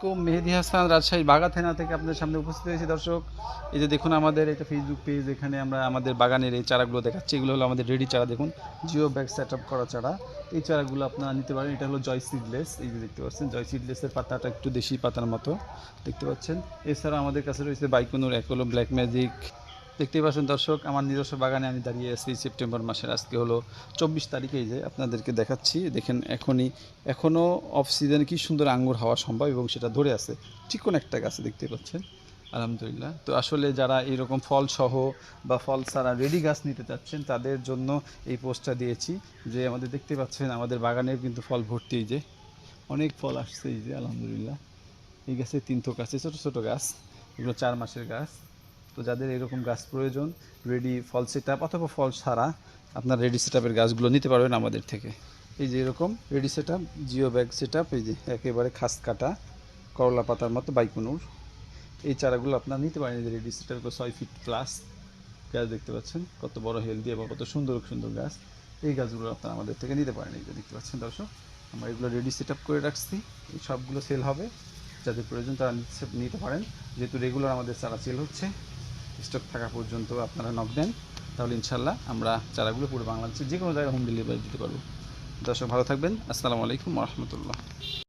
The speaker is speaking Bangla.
আসসালামাইকুম মেহেদি হাসান, রাজশাহী বাগা থানা থেকে আপনাদের সামনে উপস্থিত হয়েছি, দর্শক। এই যে দেখুন আমাদের এটা ফেসবুক পেজ এখানে আমরা আমাদের বাগানের এই চারাগুলো দেখাচ্ছি। এগুলো হলো আমাদের রেডি চারা, দেখুন। জিও ব্যাগ সেট আপ করা চারা। এই চারাগুলো আপনারা নিতে পারেন। এটা হলো জয় সিডলেস এই যে দেখতে পাচ্ছেন জয় সিডলেসের পাতাটা একটু দেশি পাতার মতো। দেখতে পাচ্ছেন? এছাড়া আমাদের কাছে রয়েছে বাইকুনুর এক হলো ব্ল্যাক ম্যাজিক দেখতেই পাচ্ছেন দর্শক, আমার নিজস্ব বাগানে আমি দাঁড়িয়ে আছি। সেপ্টেম্বর মাসের আজকে হলো চব্বিশ তারিখেই যে আপনাদেরকে দেখাচ্ছি। দেখেন এখনই, এখনও অফ সিজনে কি সুন্দর আঙ্গুর হওয়া সম্ভব এবং সেটা ধরে আছে। চিকন একটা গাছে দেখতে পাচ্ছেন, আলহামদুলিল্লাহ। তো আসলে যারা এরকম ফল সহ বা ফল ছাড়া রেডি গাছ নিতে চাচ্ছেন, তাদের জন্য এই পোস্টটা দিয়েছি যে আমাদের দেখতে পাচ্ছেন, আমাদের বাগানের কিন্তু ফল ভর্তি যে, অনেক ফল আসছে এই যে, আলহামদুলিল্লাহ। এই গাছে তিন থোক আছে, ছোটো ছোটো গাছ, এগুলো চার মাসের গাছ। তো যাদের এরকম গাছ প্রয়োজন রেডি ফল সেট অথবা ফল ছাড়া আপনার রেডি সেট গাছগুলো নিতে পারবেন আমাদের থেকে। এই যে এরকম ready set geo bag set এই যে একেবারে খাস কাটা, করলা পাতার মতো বাইকুনুর। এই চারাগুলো আপনার নিতে পারেন যে রেডি সেট আপ ছয় ফিট প্লাস গাছ দেখতে পাচ্ছেন, কত বড় হেলদি এবং কত সুন্দর সুন্দর গাছ। এই গাছগুলো আপনারা আমাদের থেকে নিতে পারেন, এই যে দেখতে পাচ্ছেন দর্শক, আমরা এগুলো রেডি সেট করে রাখছি। এই সবগুলো সেল হবে। যাদের প্রয়োজন তারা নিতে পারেন। যেহেতু রেগুলার আমাদের চারা সেল হচ্ছে স্টক থাকা পর্যন্ত আপনারা নক দেন, তাহলে ইনশাল্লাহ আমরা চারাগুলো পুরো বাংলাদেশে যে কোনো জায়গায় হোম ডেলিভারি দিতে পারব। দর্শক ভালো থাকবেন, আসসালামু আলাইকুম রহমতুল্লাহ।